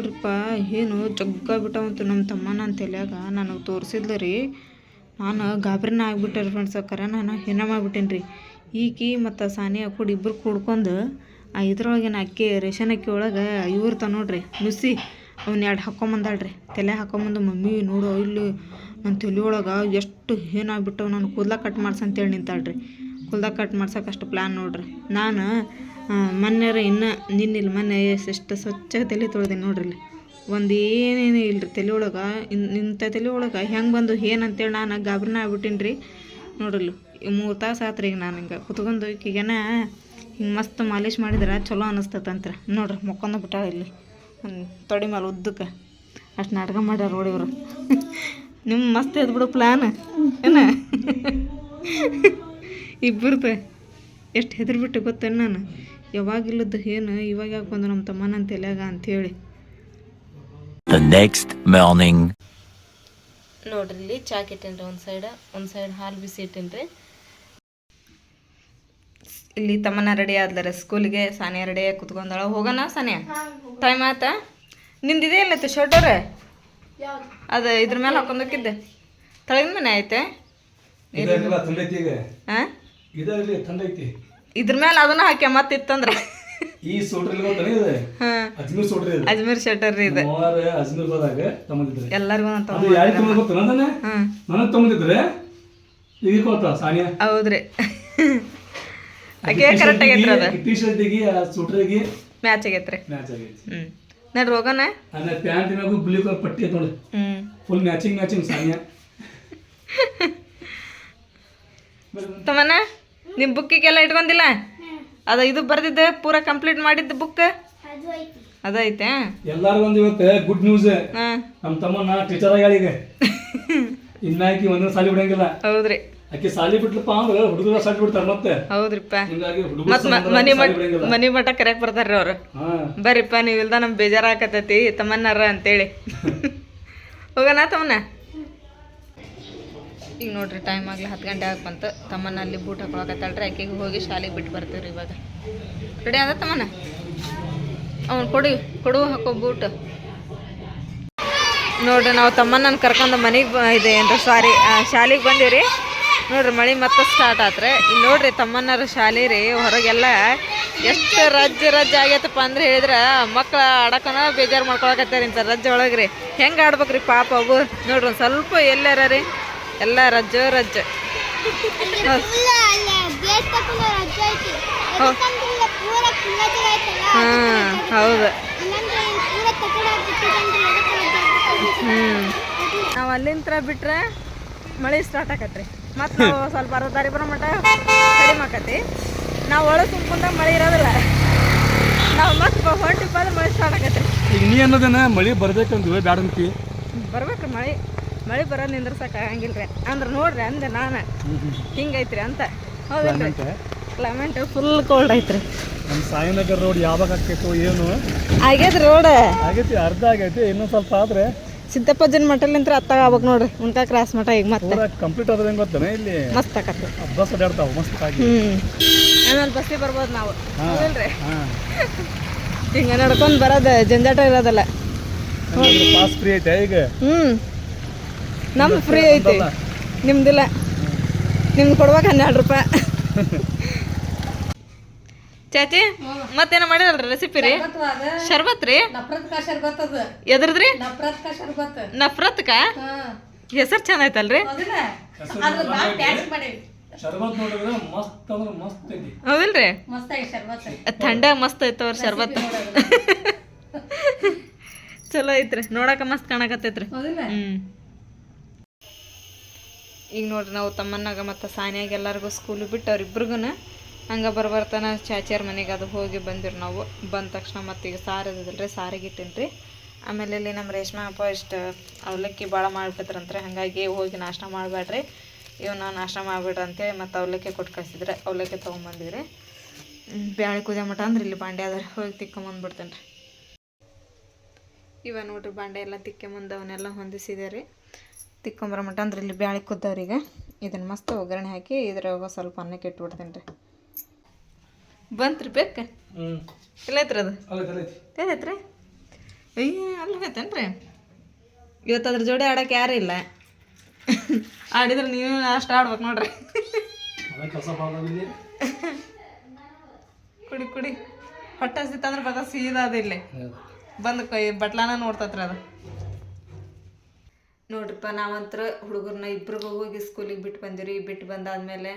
ನೋಡ್ರಿಪ್ಪ, ಏನು ಜಗ್ಗ ಬಿಟ್ಟಾವಂತು ನಮ್ಮ ತಮ್ಮನ ತಲ್ಯಾಗ ನನಗೆ ತೋರಿಸಿದ್ಲು ರೀ ನಾನು ಗಾಬರಿನ ಆಗ್ಬಿಟ್ಟೆ ರೀ ಫ್ರೆಂಡ್ಸ್ ಅಕ್ಕಾರ ನಾನು ಹೆಣ ಮಾಡ್ಬಿಟ್ಟೇನಿ ರೀ ಈಕಿ ಮತ್ತು ಸಾನಿಯಾ ಕೂಡ ಇಬ್ಬರು ಕೂಡ್ಕೊಂಡು ಆ ಇದ್ರೊಳಗಿನ ಅಕ್ಕಿ ರೇಷನ್ ಅಕ್ಕಿ ಒಳಗೆ ಇವ್ರು ತ ನೋಡ್ರಿ. ನುಸಿ ಅವ್ನ ಎರಡು ಹಾಕೊಂಬಂದಾಳ್ರಿ. ತಲೆ ಹಾಕೊಂಬಂದು, ಮಮ್ಮಿ ನೋಡು ಇಲ್ಲಿ ನನ್ನ ತಲೆ ಒಳಗೆ ಎಷ್ಟು ಏನಾಗ್ಬಿಟ್ಟವು ನಾನು ಕೂದಲ ಕಟ್ ಮಾಡ್ಸಂತೇಳಿ ನಿಂತಾಳ್ರಿ. ಕೂದಲ ಕಟ್ ಮಾಡ್ಸಕ್ಕೆ ಅಷ್ಟು ಪ್ಲ್ಯಾನ್ ನೋಡ್ರಿ. ನಾನು ಮೊನ್ನೆರ ಇನ್ನು ನಿನ್ನಿಲ್ಲ ಮೊನ್ನೆ ಎಷ್ಟು ಸ್ವಚ್ಛ ತಲೆ ತೊಳ್ದೆ ನೋಡ್ರಿಲ್ಲಿ ಒಂದು ಏನೇನು ಇಲ್ರಿ ತಲೆ ಒಳಗೆ? ಇಂಥ ತಲೆ ಒಳಗೆ ಹೆಂಗೆ ಬಂದು ಏನು ಅಂತೇಳಿ ನಾನು ಗಾಬರಿನ ಆಗ್ಬಿಟ್ಟೀನಿ ರೀ ನೋಡ್ರಿ ಮೂರು ತಾಸು ಆತ್ರಿ ಈಗ ನಾನು ಹಿಂಗೆ ಕುತ್ಕೊಂಡು ಈಗೇನ ಹಿಂಗೆ ಮಸ್ತ್ ಮಾಲೀಶ್ ಮಾಡಿದ್ರೆ ಚಲೋ ಅನಿಸ್ತತಂತ್ರ. ನೋಡ್ರಿ ಮುಕ್ಕೊಂದು ಬಿಟ್ಟಾಳ ಇಲ್ಲಿ. ತೊಡಿ ಮೇಲೆ ಉದ್ದಕ್ಕೆ. ಅಷ್ಟು ನಾಟಕ ಮಾಡ್ಯಾರ ನೋಡಿ ಇವರು. ನಿಮ್ಮ ಮಸ್ತ್ ಎದ್ ಬಿಡು ಪ್ಲ್ಯಾನ್ ಏನ? ಇಬ್ಬರದು ಎಷ್ಟು ಹೆದರ್ಬಿಟ್ಟು ಗೊತ್ತೇನು ನಾನು? ಯಾವಾಗಿಲ್ಲದ್ದು ಏನು ಇವಾಗ ಯಾಕೆ ಬಂದು ನಮ್ಮ ತಮ್ಮನ ತಲೆಯಾಗ ಅಂಥೇಳಿ ದ ನೆಕ್ಸ್ಟ್ ಮಾರ್ನಿಂಗ್ ನೋಡ್ರಿ ಇಲ್ಲಿ ಚಾಕ್ ಇಟ್ಟೇನ್ರಿ ಒಂದು ಸೈಡ್ ಒಂದು ಸೈಡ್ ಹಾಲು ಬಿಸಿ ಇಟ್ಟೇನ್ರಿ. ಇಲ್ಲಿ ತಮ್ಮನ ರೆಡಿ ಆದ್ಲರ ಸ್ಕೂಲಿಗೆ ಸಾನಿಯಾ ರೆಡಿ ಆಗಿ ಕುತ್ಕೊಂಡಾಳ. ಹೋಗೋಣ ಸಾನಿಯಾ? ಟೈಮ್ ಆಯ್ತಾ ನಿಂದಿದೆ ಇಲ್ಲತ್ತು ಶರ್ಟವ್ರೆ ಅದು ಇದ್ರ ಮೇಲೆ ಹಾಕೊಂಡೋಗಿದ್ದೆ ತಳಗಿನ ಮನೆ ಐತೆ ತಂದೈತಿ ಹಾಂ ಇದ್ರ ಮೇಲೆ ಅದನ್ನ ಹಾಕಿ ಮತ್ತಿತ್ತಂದ್ರೆ ಈ ಸೋಟ್ರಿ ಅಜ್ಮೀರ್ ಸೂಟ್ರ್ ಅಜ್ಮೀರ್ ಶಟರ್ ರೀ ಇದು. ಅಜ್ಮೀರ್ ಹೋದಾಗ ತಮ್ಮದಿದ್ರೆ. ಎಲ್ಲರಿಗೂ ಅಂತ ಅದು ಯಾರಿಗೆ ತಮ್ಮ ಗೊತ್ತ ನನಗೆ ನನಗೆ ತಮ್ಮದಿದ್ರೆ ಈಗ ಕೊಡ್ತಾ ಸಾನಿಯಾ? ಹೌದ್ರಿ. ಅಕೆ ಕರೆಕ್ಟ್ ಆಗೈತ್ರಿ ಅದು. ಟಿ ಶರ್ಟಿಗೆ ಆ ಸೂಟ್ರಿಗೆ ಮ್ಯಾಚ್ ಆಗೈತ್ರಿ. ಮ್ಯಾಚ್ ಆಗೈತಿ ಹ್ಞೂ ನಡ್ರಿ ಹೋಗೋಣ ಅಂದ್ರೆ ಪ್ಯಾಂಟ್ ಮ್ಯಾಗು ಬ್ಲೂ ಕಲರ್ ಪಟ್ಟಿ ಐತೆ ನೋಡಿ. Full matching matching Sania. ತಮ್ಮನ ನಿಮ್ಮ ಬುಕ್ಕಿಗೆಲ್ಲ ಇಟ್ಕೊಂಡಿಲ್ಲ? ಅದ ಇದು ಬರ್ದಿದ್ದೆ ಪೂರ ಕಂಪ್ಲೀಟ್ ಮಾಡಿದ್ದು ಬುಕ್ ಅದೈತೆ ಎಲ್ಲಾರು ಒಂದು ಇವತ್ತು ಗುಡ್ ನ್ಯೂಸ್ ಹಾಂ. ನಮ್ಮ ತಮ್ಮನ ಟೀಚರ್ ಆಗ್ಯಾಳ ಈಗ ಇನ್ನಾಕಿ ಒಂದೊಂದು ಸಾಲಿ ಬಿಡಂಗಿಲ್ಲ. ಹೌದ್ರಿ. ಆಕಿ ಸಾಲಿ ಬಿಟ್ಲಪ್ಪ ಅಂದ್ರೆ ಹುಡುಗರ ಸಾಲಿ ಬಿಡ್ತಾರ ಮತ್ತೆ. ಹೌದ್ರಿಪ್ಪ. ಮನಿ ಮಠ ಮನಿ ಮಠ ಕರೆಯಕ್ ಬರ್ತಾರ್ರಿ ಅವ್ರು. ಹಾ. ಬರ್ರಿಪ್ಪ ನೀವು ಇಲ್ದ ಬೇಜಾರ ಬೇಜಾರಾಕತೈತಿ ತಮ್ಮನ್ನಾರ ಅಂತೇಳಿ. ಹೋಗೋಣ ತಮ್ಮನ ಈಗ ನೋಡ್ರಿ ಟೈಮ್ ಆಗ್ಲಿ, ಹತ್ತು ಗಂಟೆ ಆಗಿ ಬಂತು. ತಮ್ಮನ ಅಲ್ಲಿ ಬೂಟ್ ಹಾಕೊಳಕತ್ತಾಳ್ರಿ ಆಕೆಗೆ ಹೋಗಿ ಶಾಲೆಗೆ ಬಿಟ್ಟು ಬರ್ತೀವಿ ರೀ ಇವಾಗ. ರೆಡಿ ಆದ ತಮ್ಮನ? ಅವ್ನು ಕೊಡಿ, ಕೊಡು ಹಾಕೋ ಬೂಟ್. ನೋಡ್ರಿ, ನಾವು ತಮ್ಮನ ಕರ್ಕೊಂಡು ಮನೆಗೆ ಇದೆ ಏನ್ರಿ, ಸಾರಿ ಶಾಲೆಗೆ ಬಂದೀವಿ ನೋಡ್ರಿ, ಮಳೆ ಮತ್ತೆ ಸ್ಟಾರ್ಟ್ ಆತ್ರೆ. ಇಲ್ಲಿ ನೋಡ್ರಿ, ತಮ್ಮನವ್ರ ಶಾಲೆ ರೀ, ಹೊರಗೆಲ್ಲ ಎಷ್ಟು ರಜ್ಜ ರಜ್ಜ ಆಗೈತಪ್ಪ ಅಂದ್ರೆ ಹೇಳಿದ್ರೆ, ಮಕ್ಳು ಆಡಕನ ಬೇಜಾರು ಮಾಡ್ಕೊಳಕತ್ತಾರ ಇಂಥ ರಜ್ಜ ಒಳಗೆ ರೀ ಹೆಂಗೆ ಆಡ್ಬೇಕ್ರಿ ಪಾಪ ಅವು? ನೋಡ್ರಿ, ಒಂದು ಸ್ವಲ್ಪ ಎಲ್ಲಾರ ರೀ. ಎಲ್ಲ ರಜೆ ರಜೆ. ಹಾಂ. ಹೌದು. ಹ್ಞೂ ನಾವು ಅಲ್ಲಿಂತ್ರ ಬಿಟ್ರೆ ಮಳೆ ಸ್ಟಾರ್ಟ್ ಆಕತ್ರಿ ಮತ್ತು ನಾವು ಸ್ವಲ್ಪ ಅರ್ಧ ದಾರಿ ಬರೋ ಮಟ್ಟ ಕಡಿಮೆ ಆಕತಿ ನಾವು ಒಳಗೆ ತುಂಬ್ಕೊಂಡಾಗ ಮಳೆ ಇರೋದಿಲ್ಲ. ನಾವು ಮತ್ತೆ ಹೊಂಟಿಪ್ಪ ಅಂದ್ರೆ ಮಳೆ ಸ್ಟಾರ್ಟ್ ಆಕತ್ರಿ ಈಗ ನೀ ಅನ್ನೋದೇನ ಮಳಿ ಬರ್ಬೇಕಂದ್ವಿ ಬ್ಯಾಡ ಅಂತಿ ಬರ್ಬೇಕ್ರಿ ಮಳೆ. ಮಳೆ ಬರೋದು ನಿಂದ್ರಸಕ್ಕೆ ಆಗಂಗಿಲ್ಲ ರೀ ಅಂದ್ರೆ ನೋಡ್ರಿ ಅಂದೆ ನಾನು. ಹಿಂಗೈತ್ರಿ ಅಂತ. ಹೌದಲ್ರಿ ಕ್ಲೈಮೇಟ್ ಫುಲ್ ಕೋಲ್ಡ್ ಐತ್ರಿ. ನಮ್ಮ ಸಾಯಿನಗರ್ ರೋಡ್ ಯಾವಾಗ ಆಕೈತೋ ಏನು? ಆಗ್ಯದ ರೋಡ್ ಆಗೈತಿ ಅರ್ಧ ಆಗೈತಿ ಇನ್ನೊಂದ್ ಸ್ವಲ್ಪ ಆದ್ರೆ. ಸಿದ್ದಪ್ಪಜ್ಜನ ಮಠಲಿಂತ್ರ ಅತ್ತಾಗ ಆಗ್ಬೇಕು ನೋಡ್ರಿ. ಉಂಟ ಕ್ರಾಸ್ ಮಠ ಈಗ ಮತ್ತೆ. ಕಂಪ್ಲೀಟ್ ಆದ್ರೆ ಹೆಂಗ್ ಗೊತ್ತಾನೆ ಇಲ್ಲಿ? ಮಸ್ತ್ ಆಗತ್ತೆ. ಬಸ್ ಅಡ್ಯಾಡ್ತಾವ ಮಸ್ತ್ ಆಗಿ. ಆಮೇಲೆ ಬಸ್ಸಿಗೆ ಬರ್ಬೋದು ನಾವು. ಹೌದಲ್ರಿ ಹಿಂಗೆ ನಡ್ಕೊಂಡು ಬರೋದ ಜಂಜಾಟ ಇರೋದಲ್ಲ. ಪಾಸ್ ಫ್ರೀ ಐತೆ ಈಗ? ಹ್ಮ್. ನಮ್ದು ಫ್ರೀ ಐತಿ. ನಿಮ್ದಿಲ್ಲ. ನಿಮ್ಗೆ ಕೊಡ್ಬೇಕು ಹನ್ನೆರಡು ರೂಪಾಯಿ. ಚಾಚಿ ಮತ್ತೇನ ಮಾಡಿರಲ್ರಿ ರೆಸಿಪಿ ರೀ? ಶರ್ಬತ್ ರೀ? ಎದ್ರದ್ರಿ? ನಫ್ರತ್ಕ ಹೆಸರು ಚಂದ ಐತಲ್ರಿ ಶರ್ಬತ್ ನೋಡಿದ್ರೆ ಮಸ್ತ್ ಅಂದ್ರೆ ಮಸ್ತ್ ಐತಿ. ಹೌದಿಲ್ರಿ? ಥಂಡ ಮಸ್ತ್ ಐತವ್ರ ಶರ್ಬತ್. ಚಲೋ ಐತ್ರಿ. ನೋಡಕ ಮಸ್ತ್ ಕಾಣಕತ್ತೈತ್ರಿ. ಹ್ಮ್. ಈಗ ನೋಡ್ರಿ ನಾವು ತಮ್ಮನಾಗ ಮತ್ತು ಸಾನಿಯಾಗ ಎಲ್ಲರಿಗೂ ಸ್ಕೂಲ್ ಬಿಟ್ಟು ಅವ್ರಿಬ್ರಿಗೂ ಹಂಗೆ ಬರ್ಬರ್ತಾನ ಚಾಚಿಯರ್ ಮನೆಗೆ ಅದು ಹೋಗಿ ಬಂದಿರಿ ನಾವು. ಬಂದ ತಕ್ಷಣ ಮತ್ತು ಈಗ ಸಾರು ರೀ ಸಾರಿಗೆ ಇಟ್ಟೇನ್ರಿ. ಆಮೇಲೆ ಇಲ್ಲಿ ನಮ್ಮ ರೇಷ್ಮೆ ಅಪ್ಪ ಇಷ್ಟು ಅವಲಕ್ಕಿ ಭಾಳ ಮಾಡಿಬಿಟ್ರಂತ್ರಿ ಹಾಗಾಗಿ ಹೋಗಿ ನಾಷ್ಟ ಮಾಡಬೇಡ್ರಿ ಇವನ್ನ ನಾಷ್ಟ ಮಾಡಿಬಿಡ್ರಿ ಅಂತೇಳಿ ಮತ್ತು ಅವಲಕ್ಕಿ ಕೊಟ್ಟು ಕಳಿಸಿದ್ರೆ, ಅವಲಕ್ಕಿ ತೊಗೊಂಬಂದಿವ್ರಿ. ಬ್ಯಾಳೆ ಕುದಿಯೋ ಮಠ ಅಂದ್ರೆ ಇಲ್ಲಿ ಬಾಂಡೆ ಅದ್ರ ಹೋಗಿ ತಿಕ್ಕೊಂಬಂದ್ಬಿಡ್ತೇನೆ ರೀ ಇವ ನೋಡ್ರಿ ಬಾಂಡೆ ಎಲ್ಲ ತಿಕ್ಕೊಂಬಂದು ಅವನ್ನೆಲ್ಲ ಹೊಂದಿಸಿದೆ ರೀ. ತಿಕ್ಕೊಂಬರೋ ಮಟ ಅಂದ್ರೆ ಇಲ್ಲಿ ಬ್ಯಾಳಿ ಕುದ್ದವ್ರಿಗೆ ಇದನ್ನು ಮಸ್ತ್ ಒಗ್ಗರಣೆ ಹಾಕಿ ಇದ್ರಾಗ ಸ್ವಲ್ಪ ಅನ್ನಕ್ಕೆ ಇಟ್ಬಿಡ್ತೀನಿ ರೀ. ಬಂತ್ರಿ ಬೇಕು? ಐತ್ರಿ ಅದು? ಅಲ್ಲ ಏನೈತ್ರಿ ಅಯ್ಯ ಅಲ್ಲಾಗತ್ತೇನ್ರಿ ಇವತ್ತು ಅದ್ರ ಜೋಡಿ ಆಡಕ್ಕೆ ಯಾರು ಇಲ್ಲ. ಆಡಿದ್ರೆ ನೀವು ಅಷ್ಟು ಆಡ್ಬೇಕು ನೋಡ್ರಿ. ಕುಡಿ ಕುಡಿ. ಹೊಟ್ಟೆ ಹಸಿತಂದ್ರೆ ಬದ ಸೀದಾ ಅದು ಇಲ್ಲಿ. ಬಂದು ಕೊಯ್ ಬಟ್ಲಾನ ನೋಡ್ತತ್ರಿ ಅದು. ನೋಡ್ರಿಪ್ಪ, ನಾವಂತ್ರ ಹುಡುಗರನ್ನ ಇಬ್ರಿಗೂ ಹೋಗಿ ಸ್ಕೂಲಿಗೆ ಬಿಟ್ಟು ಬಂದಿರಿ ಬಿಟ್ಟು ಬಂದಾದ್ಮೇಲೆ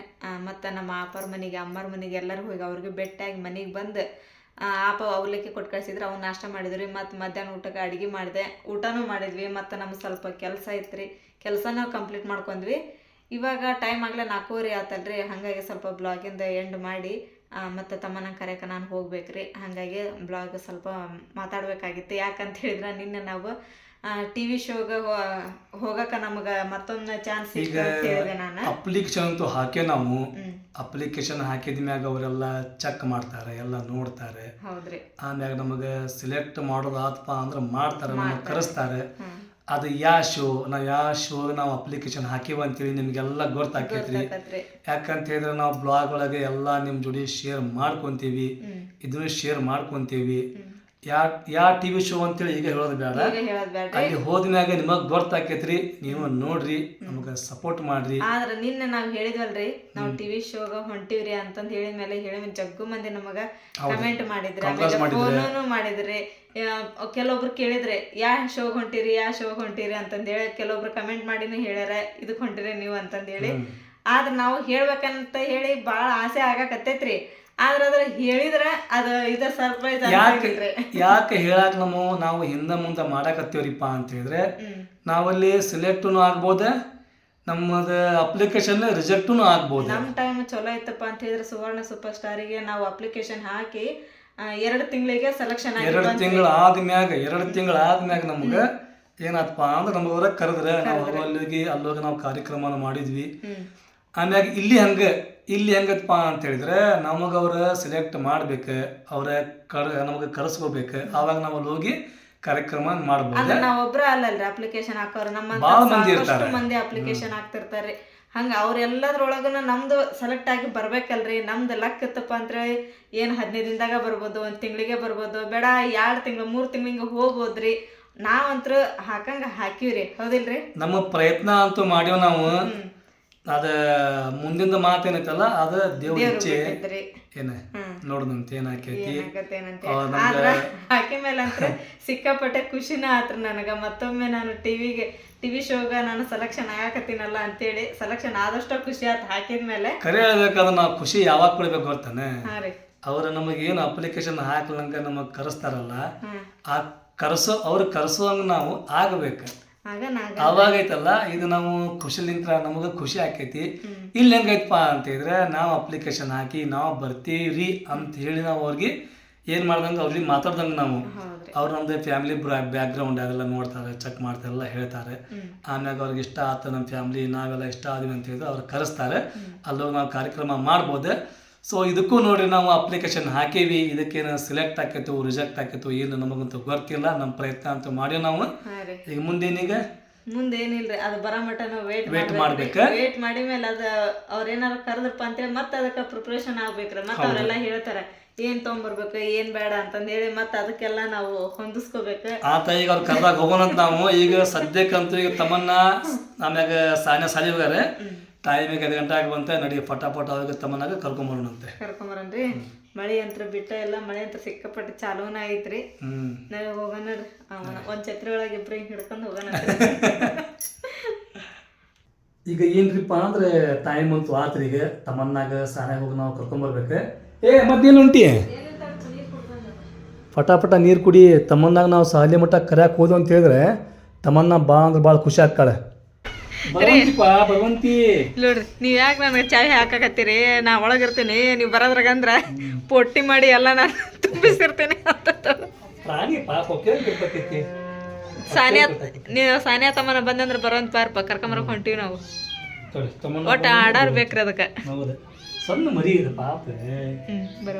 ಮತ್ತು ನಮ್ಮ ಆಪರ ಮನೆಗೆ, ಅಮ್ಮರ ಮನೆಗೆ ಎಲ್ಲರೂ ಹೋಗಿ ಅವ್ರಿಗೆ ಬೆಟ್ಟಾಗಿ ಮನೆಗೆ ಬಂದು ಆಪ ಅವಲಕ್ಕಿ ಕೊಟ್ಟು ಕಳ್ಸಿದ್ರು, ಅವ್ನು ನಾಷ್ಟ ಮಾಡಿದ್ರಿ. ಮತ್ತು ಮಧ್ಯಾಹ್ನ ಊಟಕ್ಕೆ ಅಡುಗೆ ಮಾಡಿದೆ, ಊಟನೂ ಮಾಡಿದ್ವಿ. ಮತ್ತು ನಮ್ಗೆ ಸ್ವಲ್ಪ ಕೆಲಸ ಇತ್ತು ರೀ ಕೆಲಸನೂ ಕಂಪ್ಲೀಟ್ ಮಾಡ್ಕೊಂಡ್ವಿ. ಇವಾಗ ಟೈಮ್ ಆಗಲೇ ನಾಲ್ಕೂವರೆ ಆತಲ್ರಿ. ಹಾಗಾಗಿ ಸ್ವಲ್ಪ ಬ್ಲಾಗಿಂದ ಎಂಡ್ ಮಾಡಿ ಮತ್ತು ತಮ್ಮನ ಕರೆಯಕ್ಕೆ ನಾನು ಹೋಗ್ಬೇಕ್ರಿ. ಹಾಗಾಗಿ ಬ್ಲಾಗ್ ಸ್ವಲ್ಪ ಮಾತಾಡಬೇಕಾಗಿತ್ತು. ಯಾಕಂತ ಹೇಳಿದ್ರೆ, ನಿನ್ನೆ ನಾವು ಟಿ ವಿ ಶೋಗೆ ಹೋಗಕ ನಮಗೆ ಮತ್ತೊಂದು ಚಾನ್ಸ್ ಈಗ ಅಂತ ಹೇಳಿದೆ ನಾನು. ಅಪ್ಲಿಕೇಶನ್ ಅಂತೂ ಹಾಕೇ ನಾವು. ಅಪ್ಲಿಕೇಶನ್ ಹಾಕಿದ ಮ್ಯಾಗ ಅವರೆಲ್ಲ ಚೆಕ್ ಮಾಡ್ತಾರೆ ಎಲ್ಲ ನೋಡ್ತಾರೆ. ಹೌದ್ರಿ. ಆಮ್ಯಾಗ ನಮಗೆ ಸಿಲೆಕ್ಟ್ ಮಾಡೋದಾತಪ್ಪ ಅಂದ್ರೆ ಮಾಡ್ತಾರೆ ನಮಗೆ ಕರೆಸ್ತಾರೆ. ಅದು ಯಾ ಶೋ ನಾವು ಯಾವ ಶೋ ನಾವು ಅಪ್ಲಿಕೇಶನ್ ಹಾಕಿವ ಅಂತೇಳಿ ನಿಮಗೆಲ್ಲ ಗೊತ್ತಾಕೈತ್ರಿ. ಯಾಕಂತ ಹೇಳಿದ್ರೆ ನಾವು ಬ್ಲಾಗ್ ಒಳಗೆ ಎಲ್ಲ ನಿಮ್ಮ ಜೋಡಿ ಶೇರ್ ಮಾಡ್ಕೊಂತೀವಿ. ಇದನ್ನು ಶೇರ್ ಮಾಡ್ಕೊಂತೀವಿ. ಯಾ ಯಾ ಟಿ ವಿ ಶೋ ಅಂತೇಳಿ ಈಗ ಹೇಳೋದು ಬೇಡ. ಈಗ ಹೇಳೋದ್ ಬೇಡ್ರಿ ಅಲ್ಲಿ ಹೋದ್ಮ್ಯಾಗ ನಿಮಗೆ ಗೊತ್ತಾಕೈತ್ರಿ ನೀವು ನೋಡ್ರಿ ನಮಗ ಸಪೋರ್ಟ್ ಮಾಡ್ರಿ. ಆದ್ರೆ ನಿನ್ನೆ ನಾವ್ ಹೇಳಿದ್ವಲ್ರಿ ನಾವ್ ಟಿವಿ ಶೋಗ ಹೊಂಟಿವ್ರಿ ಅಂತಂದ್ ಹೇಳಿದ ಮೇಲೆ ಹೇಳಿ ಜಗ್ಗು ಮಂದಿ ನಮಗ ಕಮೆಂಟ್ ಮಾಡಿದ್ರಿ ಆಮೇಲೆ ಮಾಡಿದ್ರೆ. ಫೋನು ಮಾಡಿದ್ರಿ. ಯಾ- ಕೆಲವೊಬ್ರು ಕೇಳಿದ್ರೆ ಯಾ ಶೋ ಹೊಂಟಿರಿ ಯಾ ಶೋ ಹೊಂಟಿರಿ ಅಂತಂದ್ ಹೇಳಿ ಕೆಲವೊಬ್ರು ಕಮೆಂಟ್ ಮಾಡಿನೂ ಹೇಳ್ಯಾರ ಇದಕ್ ಹೊಂಟಿರಿ ನೀವು ಅಂತಂದ್ ಹೇಳಿ. ಆದ್ರ ನಾವು ಹೇಳ್ಬೇಕಂತ ಹೇಳಿ ಬಾಳ ಆಸೆ ಆಗಾಕತ್ತೈತ್ರಿ. ಆದ್ರ ಅದ್ರ ಹೇಳಿದ್ರ ಅದ ಇದ ಸರ್ಪ್ರೈಸ್ ಯಾಕೆ ಯಾಕೆ ಹೇಳಕ್ ನಮ್ಮ ನಾವು ಹಿಂದೆ ಮುಂದೆ ಮಾಡಾಕತ್ತೀವ್ರಿಪ್ಪ ಅಂತ ಹೇಳಿದ್ರೆ ನಾವಲ್ಲಿ ಸಿಲೆಕ್ಟೂ ಆಗ್ಬೋದ ನಮ್ಮದು ಅಪ್ಲಿಕೇಶನ್ ರಿಜೆಕ್ಟೂ ಆಗ್ಬೋದು. ನಮ್ಮ ಟೈಮ್ ಚಲೋ ಇತ್ತಪ್ಪ ಅಂತ ಹೇಳಿದ್ರೆ ಸುವರ್ಣ ಸೂಪರ್ ಸ್ಟಾರಿಗೆ ನಾವು ಅಪ್ಲಿಕೇಶನ್ ಹಾಕಿ ಎರಡು ತಿಂಗಳಿಗೆ ಸೆಲೆಕ್ಷನ್ ಎರಡು ತಿಂಗಳು ಆದ್ಮ್ಯಾಗ ಎರಡು ತಿಂಗಳು ಆದ್ಮ್ಯಾಗ ನಮ್ಗೆ ಏನಪ್ಪ ಅಂದ್ರೆ ನಮ್ಗೆ ಅವ್ರ ಕರೆದ್ರೆ ನಾವು ಅಲ್ಲಿಗೆ ಅಲ್ಲೋಗಿ ನಾವು ಕಾರ್ಯಕ್ರಮ ಮಾಡಿದ್ವಿ. ಆಮ್ಯಾಗ ಇಲ್ಲಿ ಹಂಗೆ ಇಲ್ಲಿ ಹೆಂಗಪ್ಪ ಅಂತ ಹೇಳಿದ್ರೆ ನಮಗೆ ಅವ್ರ ಸೆಲೆಕ್ಟ್ ಮಾಡ್ಬೇಕು ಅವ್ರ ಕರ್ ನಮಗೆ ಕರೆಸ್ಕೋಬೇಕು. ಆವಾಗ ನಾವು ಅಲ್ಲಿ ಹೋಗಿ ಕಾರ್ಯಕ್ರಮ ಮಾಡ್ಬೋದು. ಅಂದ್ರೆ ನಾವ್ ಒಬ್ರ ಅಲ್ಲಲ್ರಿ ಅಪ್ಲಿಕೇಶನ್ ಹಾಕೋರು ನಮ್ಮ ಭಾಳ ಮಂದಿ ಇರ್ತಾರೆ. ಮಂದಿ ಅಪ್ಲಿಕೇಶನ್ ಹಾಕ್ತಿರ್ತಾರೆ. ಹಂಗ ಅವ್ರೆಲ್ಲದ್ರೊಳಗನ ನಮ್ದು ಸೆಲೆಕ್ಟ್ ಆಗಿ ಬರ್ಬೇಕಲ್ರಿ. ನಮ್ದು ಲಕ್ ಇತ್ತಪ್ಪ ಅಂದ್ರೆ ಏನ್ ಹದಿನೈದು ದಿನದಾಗ ಬರ್ಬೋದು ಒಂದ್ ತಿಂಗಳಿಗೆ ಬರ್ಬೋದು. ಬೇಡ ಎರಡ್ ತಿಂಗಳು ಮೂರ್ ತಿಂಗಳಿಗೆ ಹೋಗ್ಬೋದ್ರಿ. ನಾವಂತ್ರ ಹಾಕಂಗ ಹಾಕಿವ್ರಿ. ಹೌದಿಲ್ರಿ? ನಮ್ಮ ಪ್ರಯತ್ನ ಅಂತೂ ಮಾಡ್ಯಾವ ನಾವು. ಅದ ಮುಂದಿಂದ ಮಾತೇನೈತಲ್ಲ ಅದ ದೇವ್ರ ಇಚ್ಛೆ. ಏನ. ನೋಡ್ದಂತ ಏನಾಕೈತಿ ಆಕೆ ಮೇಲೆ ಅಂತ ಸಿಕ್ಕಾಪಟ್ಟೆ ಖುಷಿನ ಆತ್ರ ನನಗ. ಮತ್ತೊಮ್ಮೆ ನಾನು ಟಿವಿಗೆ ಟಿವಿ ಶೋಗ ನಾನು ಸೆಲೆಕ್ಷನ್ ಆಗಾಕತ್ತೀನಲ್ಲ ಅಂತೇಳಿ ಸೆಲೆಕ್ಷನ್ ಆದಷ್ಟು ಖುಷಿ ಆತ ಹಾಕಿದ್ಮೇಲೆ ಕರೆ ಹೇಳ್ಬೇಕಾದ್ರೆ ನಾವು ಖುಷಿ ಯಾವಾಗ ಕೊಡ್ಬೇಕು ಗೊತ್ತಾನೆ? ಅವ್ರ ನಮಗೆ ಏನು ಅಪ್ಲಿಕೇಶನ್ ಹಾಕ್ಲಂಗ ನಮಗ್ ಕರೆಸ್ತಾರಲ್ಲ ಆ ಕರೆಸೋ ಅವ್ರು ಕರೆಸುವಂಗ ನಾವು ಆಗಬೇಕು. ಆಗ ನಾಗ ಅವಾಗೈತಲ್ಲ ಇದು ನಾವು ಖುಷಿಲಿಂತ ನಮಗೆ ಖುಷಿ ಆಕೈತಿ. ಇಲ್ಲಿ ಹೆಂಗೈತಪ್ಪ ಅಂತ ಹೇಳಿದ್ರೆ ನಾವು ಅಪ್ಲಿಕೇಶನ್ ಹಾಕಿ ನಾವು ಬರ್ತೀವಿ ಅಂತ ಹೇಳಿ ನಾವು ಅವ್ರಿಗೆ ಏನು ಮಾಡ್ದಂಗೆ ಅವ್ರಿಗೆ ಮಾತಾಡ್ದಂಗೆ ನಾವು. ಅವ್ರು ನಮ್ದು ಫ್ಯಾಮಿಲಿ ಬ್ಯಾಕ್ಗ್ರೌಂಡ್ ಅದೆಲ್ಲ ನೋಡ್ತಾರೆ ಚೆಕ್ ಮಾಡ್ತಾರೆ ಎಲ್ಲ ಹೇಳ್ತಾರೆ. ಆಮ್ಯಾಗ ಅವ್ರಿಗೆ ಇಷ್ಟ ಆತ ನಮ್ಮ ಫ್ಯಾಮಿಲಿ ನಾವೆಲ್ಲ ಇಷ್ಟ ಆದ್ವಿ ಅಂತ ಹೇಳಿದ್ರೆ ಅವ್ರು ಕರೆಸ್ತಾರೆ. ಅಲ್ಲೋಗಿ ನಾವು ಕಾರ್ಯಕ್ರಮ ಮಾಡ್ಬೋದು. ಸೊ ಇದಕ್ಕೂ ನೋಡ್ರಿ ನಾವು ಅಪ್ಲಿಕೇಶನ್ ಹಾಕೇವಿ. ಇದಕ್ಕೇನು ಸಿಲೆಕ್ಟ್ ಆಕೈತು ರಿಜೆಕ್ಟ್ ಆಕೈತು ಏನು ನಮಗಂತೂ ಗೊತ್ತಿಲ್ಲ. ನಮ್ಮ ಪ್ರಯತ್ನ ಅಂತೂ ಮಾಡಿ ನಾವು. ಈಗ ಮುಂದೇನೀಗ? ಮುಂದೆ ಏನಿಲ್ರಿ ಅದು ಬರೋ ಮಟ್ಟ ನಾವು ವೇಟ್ ವೇಟ್ ಮಾಡ್ಬೇಕ? ವೇಟ್ ಮಾಡಿ ಮೇಲೆ ಅದ ಅವ್ರ ಏನಾರು ಕರೆದ್ರಪ್ಪ ಅಂತೇಳಿ ಮತ್ತೆ ಅದಕ್ಕೆ ಪ್ರಿಪ್ರೇಷನ್ ಆಗ್ಬೇಕ್ರಿ. ಮತ್ತೆ ಅವರೆಲ್ಲ ಹೇಳ್ತಾರ ಏನ್ ತೊಗೊಂಬರ್ಬೇಕು ಏನ್ ಬೇಡ ಅಂತಂದೇಳಿ ಮತ್ತೆ ಅದಕ್ಕೆಲ್ಲ ನಾವು ಹೊಂದಿಸ್ಕೋಬೇಕು. ಆತ ಈಗ ಅವ್ರು ಕರ್ದಾಗ ಹೋಗೋಣಂತ ನಾವು. ಈಗ ಸದ್ಯಕ್ಕಂತೂ ಈಗ ತಮ್ಮನ್ನ ಆಮ್ಯಾಗ ಸಾನ್ಯ ಸಾಲಿ ಟೈಮ್ ಟೈಮಿಗೆ ಐದು ಗಂಟೆ ಆಗಿ ನಡಿ ನಡಿ ಪಟ ಹೋಗಿ ತಮ್ಮನಾಗ ಕರ್ಕೊಂಬರೋಣಂತೆ. ಕರ್ಕೊಂಬರನ್ರಿ ಮಳೆ ಅಂತ ಬಿಟ್ಟ ಎಲ್ಲ ಮಳೆ ಅಂತ ಸಿಕ್ಕಾಪಟ್ಟೆ ಚಾಲೂನ ಐತ್ರಿ. ನಾವು ಹೋಗೋಣ ಒಂದ್ ಛತ್ರಿ ಒಳಗೆ ಇಬ್ರು ಹಿಂಗ್ ಹಿಡ್ಕೊಂಡು ಹೋಗೋಣ ಈಗ ಏನ್ರಿಪ್ಪ ಅಂದ್ರೆ ಟೈಮ್ ಅಂತೂ ಆತ್ರಿ ಈಗ. ತಮ್ಮನ್ನಾಗ ಸಾನ್ಯಾಗ ಹೋಗಿ ನಾವು ಕರ್ಕೊಂಬರ್ಬೇಕು. ಏ ಮತ್ತೇನು ಉಂಟಿ ಪಟಾಪಟ ನೀರು ಕುಡಿ ತಮ್ಮನ್ನಾಗ ನಾವು ಸಾಲಿ ಮಟ್ಟ ಕರ್ಯಾಕೆ ಹೋದು ಅಂತ ಹೇಳಿದ್ರೆ ತಮ್ಮನ್ನ ಬಾ ಅಂದ್ರೆ ಭಾಳ ಖುಷಿ ಆಗ್ತಾಳೆ. ಭಗವಂತಿ. ನೋಡ್ರಿ ನೀವ್ ಯಾಕೆ ನನಗೆ ಚಾಯ್ ಹಾಕಾಕತ್ತೀರಿ? ನಾ ಒಳಗಿರ್ತೀನಿ ನೀವು ಬರೋದ್ರಾಗಂದ್ರ ಪೊಟ್ಟಿ ಮಾಡಿ ಎಲ್ಲ ನಾನು ತುಂಬಿಸಿರ್ತೀನಿ ಅಂತ ಪ್ರಾಣಿ ಪಾಪ ಕೇಳ್ತಿರ್ತೈತಿ ಸಾನಿಯಾ ನೀವು ಸಾನಿಯಾ ತಮ್ಮನ ಬಂದಂದ್ರೆ ಬರೋಂತ ಪಾರ್ಪ ಕರ್ಕೊಂಬರಕ್ ಹೊಂಟೀವಿ ನಾವು. ಒಟ್ಟು ಆಡಾರ್ ಬೇಕ್ರಿ ಅದಕ್ಕೆ. ಹೌದು. ಸಣ್ಣ ಮರಿ ಇದೆ ಪಾಪ.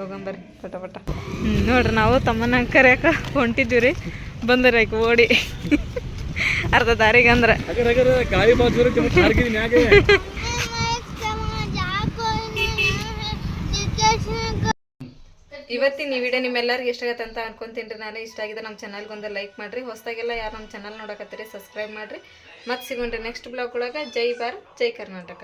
ಹೋಗಂಬರ್ರಿ ಪಟ ಪಟ. ಹ್ಮ್ ನೋಡ್ರಿ ನಾವು ತಮ್ಮನ ಕರೆಯಕ ಹೊಂಟಿದ್ವಿ ರೀ ಬಂದ್ರಿ ಆಯ್ಕೆ ಓಡಿ. ಅರ್ಧ ದಾರಿಗೆ ಅಂದ್ರ. ಇವತ್ತಿನ ಈ ವಿಡಿಯೋ ನಿಮ್ಮೆಲ್ಲರಿಗೂ ಇಷ್ಟ ಆಗತ್ತೆ ಅಂತ ಅನ್ಕೊಂತೀನಿ ರೀ. ನಾನು ಇಷ್ಟ ಆಗಿದೆ ನಮ್ಮ ಚಾನಲ್ಗೆ ಒಂದು ಲೈಕ್ ಮಾಡಿರಿ. ಹೊಸದಾಗೆಲ್ಲ ಯಾರು ನಮ್ಮ ಚಾನಲ್ ನೋಡಕತ್ತೀರಿ ಸಬ್ಸ್ಕ್ರೈಬ್ ಮಾಡಿರಿ. ಮತ್ತೆ ಸಿಗೋಣ್ರಿ ನೆಕ್ಸ್ಟ್ ಬ್ಲಾಗ್ ಒಳಗೆ. ಜೈ ಭಾರತ್ ಜೈ ಕರ್ನಾಟಕ.